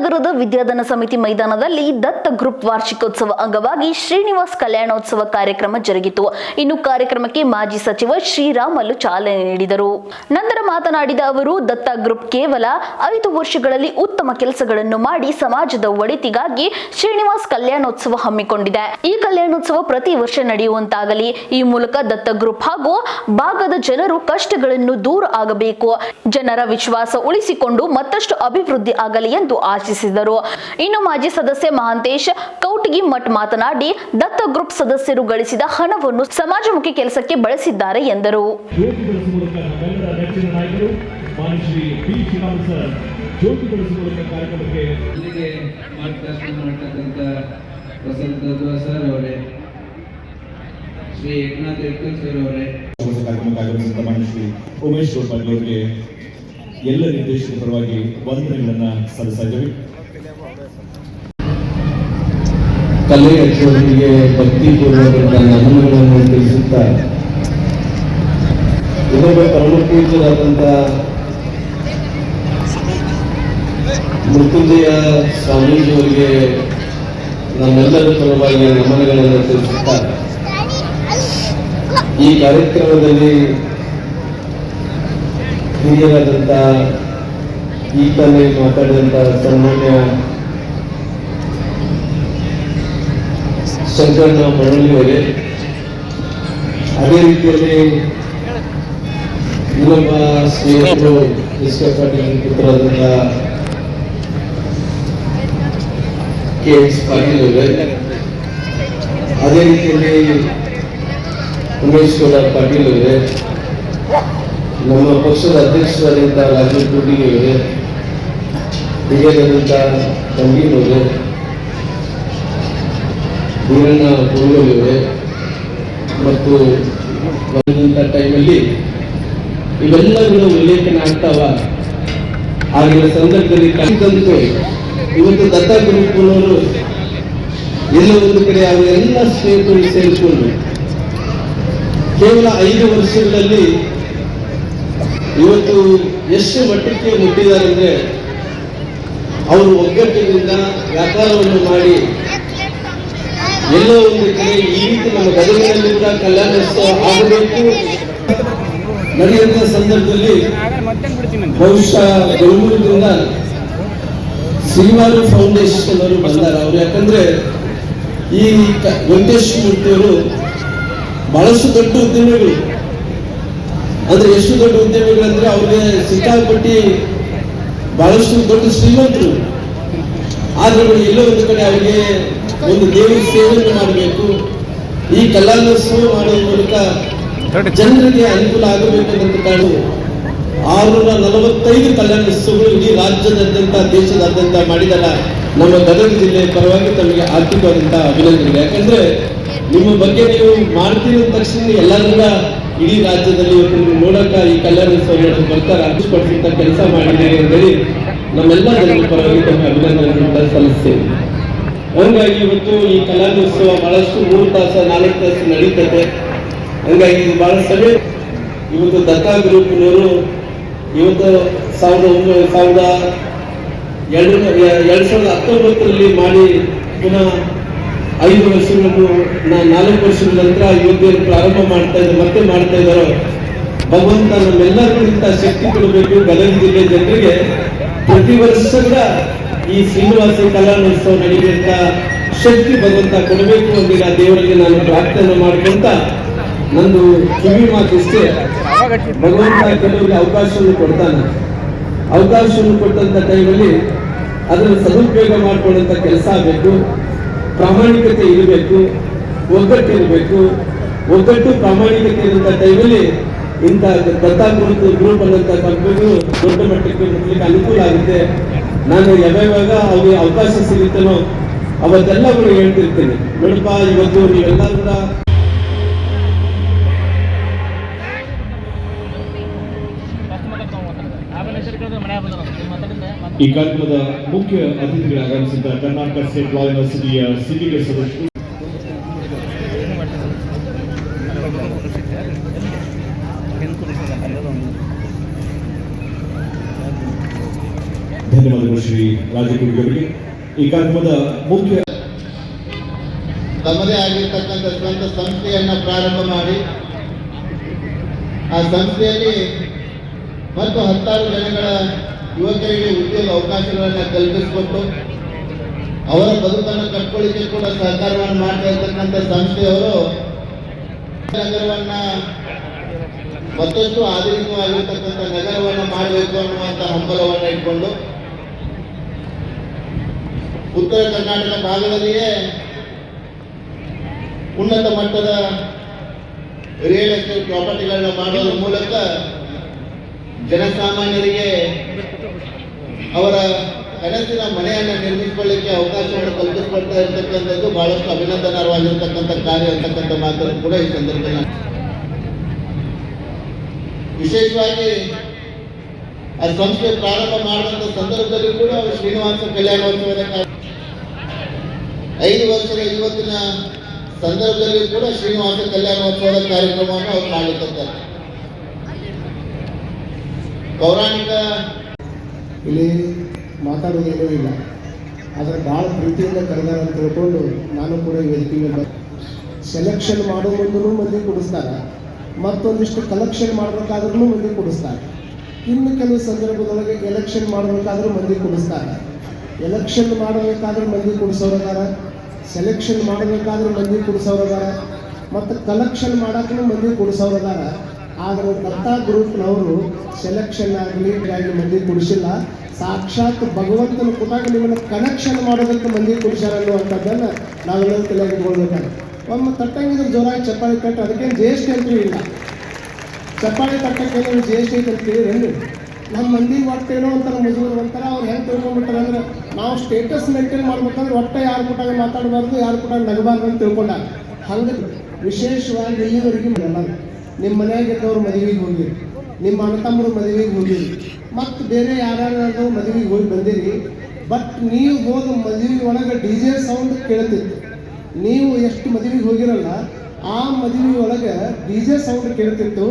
ನಗರದ ವಿದ್ಯಾದಾನ ಸಮಿತಿ ಮೈದಾನದಲ್ಲಿ ದತ್ತ ಗ್ರೂಪ್ ವಾರ್ಷಿಕೋತ್ಸವ ಅಂಗವಾಗಿ ಶ್ರೀನಿವಾಸ್ ಕಲ್ಯಾಣೋತ್ಸವ ಕಾರ್ಯಕ್ರಮ ಜರುಗಿತು. ಇನ್ನು ಕಾರ್ಯಕ್ರಮಕ್ಕೆ ಮಾಜಿ ಸಚಿವ ಶ್ರೀರಾಮಲು ಚಾಲನೆ ನೀಡಿದರು. ನಂತರ ಮಾತನಾಡಿದ ಅವರು, ದತ್ತ ಗ್ರೂಪ್ ಕೇವಲ ಐದು ವರ್ಷಗಳಲ್ಲಿ ಉತ್ತಮ ಕೆಲಸಗಳನ್ನು ಮಾಡಿ ಸಮಾಜದ ಒಳಿತಿಗಾಗಿ ಶ್ರೀನಿವಾಸ್ ಕಲ್ಯಾಣೋತ್ಸವ ಹಮ್ಮಿಕೊಂಡಿದೆ. ಈ ಕಲ್ಯಾಣೋತ್ಸವ ಪ್ರತಿ ವರ್ಷ ನಡೆಯುವಂತಾಗಲಿ. ಈ ಮೂಲಕ ದತ್ತ ಗ್ರೂಪ್ ಹಾಗೂ ಭಾಗದ ಜನರು ಕಷ್ಟಗಳನ್ನು ದೂರ ಆಗಬೇಕು. ಜನರ ವಿಶ್ವಾಸ ಉಳಿಸಿಕೊಂಡು ಮತ್ತಷ್ಟು ಅಭಿವೃದ್ಧಿ ಆಗಲಿ ಎಂದು ಆಶಿಸಿದರು. ಇನ್ನು ಮಾಜಿ ಸದಸ್ಯ ಮಹಾಂತೇಶ್ ಕೌಟಗಿ ಮಠ್ ಮಾತನಾಡಿ ದತ್ತ ಗ್ರೂಪ್ ಸದಸ್ಯರು ಗಳಿಸಿದ ಹಣವನ್ನು ಸಮಾಜಮುಖಿ ಕೆಲಸಕ್ಕೆ ಬಳಸಿದ್ದಾರೆ ಎಂದರು. ಶ್ರೀ ಸರ್ ಜ್ಯೋತಿ ಬೆಳೆಸುವ ಕಾರ್ಯಕ್ರಮಕ್ಕೆ ಇಲ್ಲಿಗೆ ಪಾಡ್ಕಾಸ್ಟ್ ಮಾಡ್ತಕ್ಕಂಥ ಸರ್ ಅವರೇ ಶ್ರೀ ಏಕನಾಥ್ ಸರ್ ಅವರೇ. ಆಗಮಿಸಿದ ಮಾನ್ಯ ಶ್ರೀ ಉಮೇಶ್ ಗೋಪಾಲ್ ಅವರಿಗೆ ಎಲ್ಲ ನಿರ್ದೇಶಕರ ಪರವಾಗಿ ವಂದನೆಗಳನ್ನ ಸಲ್ಲಿಸ್ತಾ ಇದ್ದೇವೆ. ಕಲೆ ಹಚ್ಚುವವರಿಗೆ ಭಕ್ತಿಪೂರ್ವಕವಾದ ನಮನಗಳನ್ನು ತಿಳಿಸುತ್ತಾ ಇನ್ನೊಬ್ಬ ಪರಮಪೂಜ್ಯರಾದಂಥ ಮೃತ್ಯುಂಜಯ ಸ್ವಾಮೀಜಿಯವರಿಗೆ ನಮ್ಮೆಲ್ಲರ ಪರವಾಗಿ ನಮನಗಳನ್ನು ತಿಳಿಸುತ್ತಾ, ಈ ಕಾರ್ಯಕ್ರಮದಲ್ಲಿ ಹಿರಿಯರಾದಂಥ ಈ ತಾನೇ ಮಾತಾಡಿದಂಥ ಸನ್ಮಾನ್ಯ ಶಂಕರಣ್ಣ ಮರಳಿಯವರೇ ಅದೇ ರೀತಿಯಲ್ಲಿ ಇನ್ನೊಬ್ಬ ಸ್ನೇಹಿತರು ಎಸ್ ಕೆ ಪಾಟೀಲ್ ಪುತ್ರರಾದಂಥ ಕೆ ಎಸ್ ಪಾಟೀಲ್ ಅವರೇ, ಅದೇ ರೀತಿಯಲ್ಲಿ ಉಮೇಶ್ ಗೌಡ ಪಾಟೀಲ್ ಅವರೇ ನಮ್ಮ ಪಕ್ಷದ ಅಧ್ಯಕ್ಷರಾದಂಥ ರಾಜೀವ್ ಕುರ್ಡಿಗೆ ಅವರೇ ಹಿರಿಯರಾದಂಥ ತಂಗೀರ್ ಗುರುವಣ್ಣ ಗುರುಗಳಿವೆ ಮತ್ತು ಬಂದಂಥ ಟೈಮಲ್ಲಿ ಇವೆಲ್ಲಗಳು ಉಲ್ಲೇಖನ ಆಗ್ತಾವ ಆಗಿನ ಸಂದರ್ಭದಲ್ಲಿ ಕಂಡಂತೆ ಇವತ್ತು ದತ್ತ ಗುರುಕುಲವರು ಎಲ್ಲ ಒಂದು ಕಡೆ ಅವರೆಲ್ಲ ಸ್ನೇಹಿತರು ಸೇರಿಕೊಂಡು ಕೇವಲ ಐದು ವರ್ಷಗಳಲ್ಲಿ ಇವತ್ತು ಎಷ್ಟು ಮಟ್ಟಕ್ಕೆ ಮುಟ್ಟಿದ್ದಾರೆ ಅಂದರೆ ಅವರು ಒಗ್ಗಟ್ಟಿನಿಂದ ವ್ಯಾಪಾರವನ್ನು ಮಾಡಿ ಎಲ್ಲೋ ಒಂದು ಕಡೆ ಈ ರೀತಿ ನಮ್ಮ ಗದಗಿನಲ್ಲಿ ಕೂಡ ಕಲ್ಯಾಣೋತ್ಸವ ಆಗಬೇಕು. ನಡೆಯುವ ಸಂದರ್ಭದಲ್ಲಿ ಬಹುಶಃ ಬೆಂಗಳೂರಿನಿಂದ ಶ್ರೀವಾರು ಫೌಂಡೇಶನ್ ಅವರು ಬಂದಾರ ಅವರು. ಯಾಕಂದ್ರೆ ಈ ವೆಂಕಟೇಶ್ವರ ವೆಂಕಟೇಶ್ ಮೂರ್ತಿಯವರು ಬಹಳಷ್ಟು ದೊಡ್ಡ ಉದ್ಯಮಿಗಳು. ಅಂದ್ರೆ ಎಷ್ಟು ದೊಡ್ಡ ಉದ್ಯಮಿಗಳಂದ್ರೆ ಅವ್ರಿಗೆ ಸಿಕ್ಕಾಪಟ್ಟಿ ಬಹಳಷ್ಟು ದೊಡ್ಡ ಶ್ರೀಮಂತರು. ಆದ್ರೆ ಅವರು ಎಲ್ಲೋ ಒಂದು ಕಡೆ ಅವರಿಗೆ ಒಂದು ದೇವರ ಸೇವೆಯನ್ನು ಮಾಡಬೇಕು. ಈ ಕಲ್ಯಾಣೋತ್ಸವ ಮಾಡುವ ಮೂಲಕ ಜನರಿಗೆ ಅನುಕೂಲ ಆಗಬೇಕಂತ ಕಾರಣ ಆರುನೂರ ನಲವತ್ತೈದು ಕಲ್ಯಾಣೋತ್ಸವಗಳು ಇಡೀ ರಾಜ್ಯದಾದ್ಯಂತ ದೇಶದಾದ್ಯಂತ ಮಾಡಿದಲ್ಲ. ನಮ್ಮ ಗದಗ ಜಿಲ್ಲೆ ಪರವಾಗಿ ತಮಗೆ ಆರ್ಥಿಕವಾದಂತಹ ಅಭಿನಂದನೆ ಯಾಕಂದ್ರೆ ನಿಮ್ಮ ಬಗ್ಗೆ ನೀವು ಮಾಡ್ತೀರಿ ತಕ್ಷಣ ಎಲ್ಲರನ್ನ ಇಡೀ ರಾಜ್ಯದಲ್ಲಿ ಇವತ್ತು ನೋಡಕ್ಕ ನೋಡಕ ಈ ಕಲ್ಯಾಣ ಬರ್ತಾರೆ ಅಭಿಪಡಿಸಿದ ಕೆಲಸ ಮಾಡಿದ್ದೀರಿ ಅಂತ ಹೇಳಿ ನಮ್ಮೆಲ್ಲ ಜನರ ಪರವಾಗಿ ತಮ್ಮ ಅಭಿನಂದನೆಗಳನ್ನ ಸಲ್ಲಿಸ್ತೇವೆ ಹಂಗಾಗಿ ಇವತ್ತು ಈ ಕಲಾನೋತ್ಸವ ಬಹಳಷ್ಟು ಮೂರು ತಾಸು, ನಾಲ್ಕು ತಾಸು ನಡೀತದೆ. ಹಂಗಾಗಿ ಇದು ಬಹಳ ಸಭೆ ಇವತ್ತು ದತ್ತಾ ಗ್ರೂಪ್ನವರು ಇವತ್ತು ಸಾವಿರದ ಒಂಬೈ ಸಾವಿರದ ಎರಡು ಎರಡು ಸಾವಿರದ ಹತ್ತೊಂಬತ್ತರಲ್ಲಿ ಮಾಡಿ ಪುನಃ ಐದು ವರ್ಷಗಳು ನಾ- ನಾಲ್ಕು ವರ್ಷದ ನಂತರ ಇವತ್ತೇನು ಪ್ರಾರಂಭ ಮಾಡ್ತಾ ಇದ್ದಾರೆ ಮತ್ತೆ ಮಾಡ್ತಾ ಇದ್ದಾರೋ? ಭಗವಂತ ನಮ್ಮೆಲ್ಲರಿಗಿಂತ ಶಕ್ತಿ ಕೊಡಬೇಕು ಗದಗ ಜಿಲ್ಲೆ ಜನರಿಗೆ ಪ್ರತಿ ವರ್ಷ ಕೂಡ ಈ ಶ್ರೀನಿವಾಸ ಕಲಾನೋತ್ಸವ ನಡೆಯುವಂತ ಶಕ್ತಿ ಭಗವಂತ ಕೊಡಬೇಕು ಆ ದೇವರಿಗೆ ನಾನು ಪ್ರಾರ್ಥನೆ ಮಾಡ್ಕೊಂತ ನಂದು ಕಿವಿ ಮಾತಿಷ್ಟೇ ಭಗವಂತ ಕೆಲವರಿಗೆ ಅವಕಾಶವನ್ನು ಕೊಡ್ತಾನೆ. ಅವಕಾಶವನ್ನು ಕೊಟ್ಟಂತ ಟೈಮಲ್ಲಿ ಅದನ್ನು ಸದುಪಯೋಗ ಮಾಡ್ಕೊಳ್ಳುವಂತ ಕೆಲಸ ಆಗಬೇಕು. ಪ್ರಾಮಾಣಿಕತೆ ಇರಬೇಕು, ಒಗ್ಗಟ್ಟು ಇರಬೇಕು. ಒಗ್ಗಟ್ಟು ಪ್ರಾಮಾಣಿಕತೆ ಇರುವಂತ ಟೈಮಲ್ಲಿ ಇಂಥ ದತ್ತಾ ಗುರುತು ಗ್ರೂಪ್ ಅನ್ನಂತ ಕಂಪನಿಗಳು ದೊಡ್ಡ ಮಟ್ಟಕ್ಕೆ ಮುಟ್ಲಿಕ್ಕೆ ಅನುಕೂಲ ಆಗುತ್ತೆ. ನಾನು ಯಾವ್ಯಾವಾಗ ಅವ್ರಿಗೆ ಅವಕಾಶ ಸಿಗುತ್ತೇನೋ ಅವತ್ತೆಲ್ಲ ಕೂಡ ಹೇಳ್ತಿರ್ತೀನಿ. ನೋಡಪ್ಪ, ಇವತ್ತು ನೀವೆಲ್ಲ ಕೂಡ ಈ ಕಾರ್ಯಕ್ರಮದ ಮುಖ್ಯ ಅತಿಥಿಗಳು ಆಗಮಿಸಿದ್ದ ಕರ್ನಾಟಕ ಸ್ಟೇಟ್ ಲಾ ಯೂನಿವರ್ಸಿಟಿಯ ಸಿಂಡಿಕೇಟ್ ಸದಸ್ಯರು. ಧನ್ಯವಾದಗಳು ಶ್ರೀ ರಾಜಕುರ್ಗಿ ಅವರಿಗೆ. ಈ ಕಾರ್ಯಕ್ರಮದ ಮುಖ್ಯ ತಮ್ಮದೇ ಆಗಿರ್ತಕ್ಕಂಥ ಸ್ವಂತ ಸಂಸ್ಥೆಯನ್ನ ಪ್ರಾರಂಭ ಮಾಡಿ, ಆ ಸಂಸ್ಥೆಯಲ್ಲಿ ಮತ್ತು ಹತ್ತಾರು ಜನಗಳ ಯುವಕರಿಗೆ ಉದ್ಯೋಗ ಅವಕಾಶಗಳನ್ನು ಕಲ್ಪಿಸಿಕೊಟ್ಟು ಅವರ ಬದುಕನ್ನು ಕಟ್ಕೊಳ್ಳಿಕ್ಕೆ ಕೂಡ ಸಹಕಾರವನ್ನು ಮಾಡ್ತಾ ಇರ್ತಕ್ಕಂಥ ಸಂಸ್ಥೆಯವರು ನಗರವನ್ನ ಮತ್ತಷ್ಟು ಆಧುನಿಕವಾಗಿರ್ತಕ್ಕಂಥ ನಗರವನ್ನು ಮಾಡಬೇಕು ಅನ್ನುವಂಥ ಹಂಬಲವನ್ನು ಇಟ್ಕೊಂಡು ಉತ್ತರ ಕರ್ನಾಟಕ ಭಾಗದಲ್ಲಿಯೇ ಉನ್ನತ ಮಟ್ಟದ ರಿಯಲ್ ಎಸ್ಟೇಟ್ ಪ್ರಾಪರ್ಟಿಗಳನ್ನ ಮಾಡುವ ಮೂಲಕ ಜನಸಾಮಾನ್ಯರಿಗೆ ಅವರ ಕನಸಿನ ಮನೆಯನ್ನು ನಿರ್ಮಿಸಿಕೊಳ್ಳಿಕ್ಕೆ ಅವಕಾಶವನ್ನು ಕಲ್ಪಿಸಿಕೊಳ್ತಾ ಇರತಕ್ಕಂಥದ್ದು ಬಹಳಷ್ಟು ಅಭಿನಂದನಾರ್ಹವಾಗಿರ್ತಕ್ಕಂಥ ಕಾರ್ಯ ಅಂತಕ್ಕಂಥ ಮಾತನ್ನು ಕೂಡ ಈ ಸಂದರ್ಭದಲ್ಲಿ ವಿಶೇಷವಾಗಿ ಆ ಸಂಸ್ಥೆ ಪ್ರಾರಂಭ ಮಾಡಿದಂಥ ಸಂದರ್ಭದಲ್ಲಿ ಕೂಡ ಅವರು ಶ್ರೀನಿವಾಸ ಕಲ್ಯಾಣೋತ್ಸವದ ಐದು ವರ್ಷದ ಇವತ್ತಿನ ಸಂದರ್ಭದಲ್ಲಿ ಕೂಡ ಶ್ರೀನಿವಾಸ ಕಲ್ಯಾಣೋತ್ಸವದ ಕಾರ್ಯಕ್ರಮವನ್ನು ಅವ್ರು ಮಾಡಿರ್ತಾರೆ ಪೌರಾಣಿಕ ಇಲ್ಲಿ ಮಾತಾಡೋದೇನೂ ಇಲ್ಲ. ಆದರೆ ಭಾಳ ಪ್ರೀತಿಯಿಂದ ಕರೆದಾರ ಅಂತ ತಿಳ್ಕೊಂಡು ನಾನು ಕೂಡ ಈ ವೇದಿಕೆ ಮೇಲೆ ಬಂದೆ. ಸೆಲೆಕ್ಷನ್ ಮಾಡೋ ಮುಂದೂ ಮಂದಿ ಕೊಡಿಸ್ತಾರೆ. ಮತ್ತೊಂದಿಷ್ಟು ಕಲೆಕ್ಷನ್ ಮಾಡಬೇಕಾದ್ರೂ ಮಂದಿ ಕೊಡಿಸ್ತಾರೆ. ಇನ್ನು ಕೆಲವು ಸಂದರ್ಭದೊಳಗೆ ಎಲೆಕ್ಷನ್ ಮಾಡಬೇಕಾದ್ರೂ ಮಂದಿ ಕೊಡಿಸ್ತಾರೆ. ಎಲೆಕ್ಷನ್ ಮಾಡಬೇಕಾದ್ರೂ ಮಂದಿ ಕೊಡಿಸೋರದಾರ. ಸೆಲೆಕ್ಷನ್ ಮಾಡಬೇಕಾದ್ರೂ ಮಂದಿ ಕೊಡಿಸೋರದಾರ. ಮತ್ತು ಕಲೆಕ್ಷನ್ ಮಾಡೋಕ್ಕೂ ಮಂದಿ ಕೊಡಿಸೋರದಾರ. ಆದರೆ ದತ್ತಾ ಗ್ರೂಪ್ನವರು ಸೆಲೆಕ್ಷನ್ ಆಗಲಿ ಆಗಲಿ ಮಂದಿ ಕೊಡಿಸಿಲ್ಲ. ಸಾಕ್ಷಾತ್ ಭಗವಂತನ ಕೊಟ್ಟಾಗ ನಿಮ್ಮನ್ನು ಕನೆಕ್ಷನ್ ಮಾಡೋದಕ್ಕೆ ಮಂದಿ ಕೊಡಿಸ್ಯಾರ ಅನ್ನುವಂಥದ್ದನ್ನು ನಾವೆಲ್ಲರೂ ತಲೆಗೆ ಇಟ್ಕೊಳ್ಬೇಕಾದ್ರೆ ಒಮ್ಮೆ ತಟ್ಟಂಗಿದ್ರೆ ಜೋರಾಗಿ ಚಪ್ಪಾಳಿ ಕಟ್ಟು, ಅದಕ್ಕೇನು ಜಿ ಎಸ್ ಟಿ ಅಂತೂ ಇಲ್ಲ. ಚಪ್ಪಾಳಿ ತಟ್ಟಕ್ಕೆ ಜಿ ಎಸ್ ಟಿ ಅಂತ ಕೇಳಿರೇನು ನಮ್ಮ ಮಂದಿ ಒಟ್ಟೇನೋ ಒಂಥರ ಮುಜುಗರು ಒಂಥರ, ಅವ್ರು ಹೆಂಗೆ ತಿಳ್ಕೊಂಡ್ಬಿಟ್ಟಾರೆ ಅಂದ್ರೆ ನಾವು ಸ್ಟೇಟಸ್ ಮೇಂಟೈನ್ ಮಾಡ್ಬೇಕಂದ್ರೆ ಒಟ್ಟೆ ಯಾರು ಕೊಟ್ಟಾಗ ಮಾತಾಡಬಾರ್ದು, ಯಾರು ಕೂಡ ನಗಬಾರ್ದು ಅಂತ ತಿಳ್ಕೊಂಡಾಗ. ಹಂಗೆ ವಿಶೇಷವಾಗಿ ಇಲ್ಲಿವರೆಗೂ ಎಲ್ಲರೂ ನಿಮ್ಮ ಮನೆಯಾಗಿದ್ದವ್ರು ಮದುವೆಗೆ ಹೋಗಿರಿ ನಿಮ್ಮ ಅಣ್ಣ ತಮ್ಮರು ಮದುವೆಗೆ ಹೋಗಿರಿ ಮತ್ತು ಬೇರೆ ಯಾರ್ಯಾರು ಮದುವೆಗೆ ಹೋಗಿ ಬಂದಿರಿ ಬಟ್ ನೀವು ಹೋದ ಮದುವೆ ಒಳಗೆ ಡಿ ಜೆ ಸೌಂಡ್ ಕೇಳ್ತಿತ್ತು. ನೀವು ಎಷ್ಟು ಮದುವೆಗೆ ಹೋಗಿರಲ್ಲ, ಆ ಮದುವೆ ಒಳಗೆ ಡಿ ಜೆ ಸೌಂಡ್ ಕೇಳ್ತಿತ್ತು.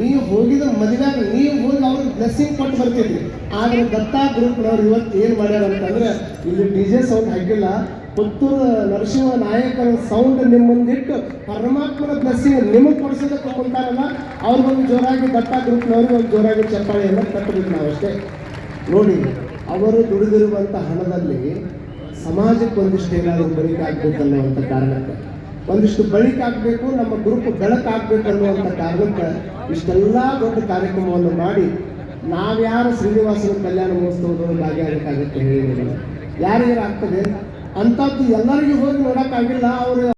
ನೀವು ಹೋಗಿದ ಮದುವೆಯಾಗ ನೀವು ಹೋಗಿ ಅವ್ರಿಗೆ ಬ್ಲೆಸ್ಸಿಂಗ್ ಕೊಟ್ಟು ಬರ್ತಿದ್ರಿ. ಆದರೆ ದತ್ತಾ ಗ್ರೂಪ್ನವ್ರು ಇವತ್ತು ಏನು ಮಾಡ್ಯಾರ ಅಂತಂದ್ರೆ ಇಲ್ಲಿ ಡಿ ಜೆ ಸೌಂಡ್ ಹಾಕಿಲ್ಲ. ಪುತ್ತೂರು ನರಸಿಂಹ ನಾಯಕರ ಸೌಂಡ್ ನಿಮ್ಮ ಮುಂದಿಟ್ಟು ಪರಮಾತ್ಮನ ಬ್ಲೆಸ್ಸಿಂಗ್ ನಿಮಗೆ ಕೊಡಿಸೋದಕ್ಕೆ ಕುಂತಾರಲ್ಲ ಅವ್ರಿಗೊಂದು ಜೋರಾಗಿ ದತ್ತ ಗ್ರೂಪ್ನವ್ರಿಗೆ ಒಂದು ಜೋರಾಗಿ ಚಪ್ಪಾಳೆಯನ್ನು ಕಟ್ಟಬೇಕು ನಾವಷ್ಟೇ. ನೋಡಿ, ಅವರು ದುಡಿದಿರುವಂಥ ಹಣದಲ್ಲಿ ಸಮಾಜಕ್ಕೆ ಒಂದಿಷ್ಟು ಏನಾದರೂ ಬಳಿಕಾಗಬೇಕನ್ನುವಂಥ ಕಾರಣಕ್ಕೆ. ಒಂದಿಷ್ಟು ಬಳಿಕಾಗಬೇಕು ನಮ್ಮ ಗ್ರೂಪ್ ಬೆಳಕಾಗಬೇಕು ಅನ್ನುವಂಥ ಕಾರಣಕ್ಕೆ ಇಷ್ಟೆಲ್ಲ ದೊಡ್ಡ ಕಾರ್ಯಕ್ರಮವನ್ನು ಮಾಡಿ ನಾವ್ಯಾರು ಶ್ರೀನಿವಾಸನ ಕಲ್ಯಾಣ ಮಹೋತ್ಸವದೊಳಗೆ ಭಾಗಿಯಾಗಬೇಕಾಗುತ್ತೆ ಹೇಳಿ ಯಾರ್ಯಾರು ಆಗ್ತದೆ ಅಂಥದ್ದು ಎಲ್ಲರಿಗೂ ಹೋಗಿ ನೋಡೋಕ್ಕಾಗಿಲ್ಲ ಅವರು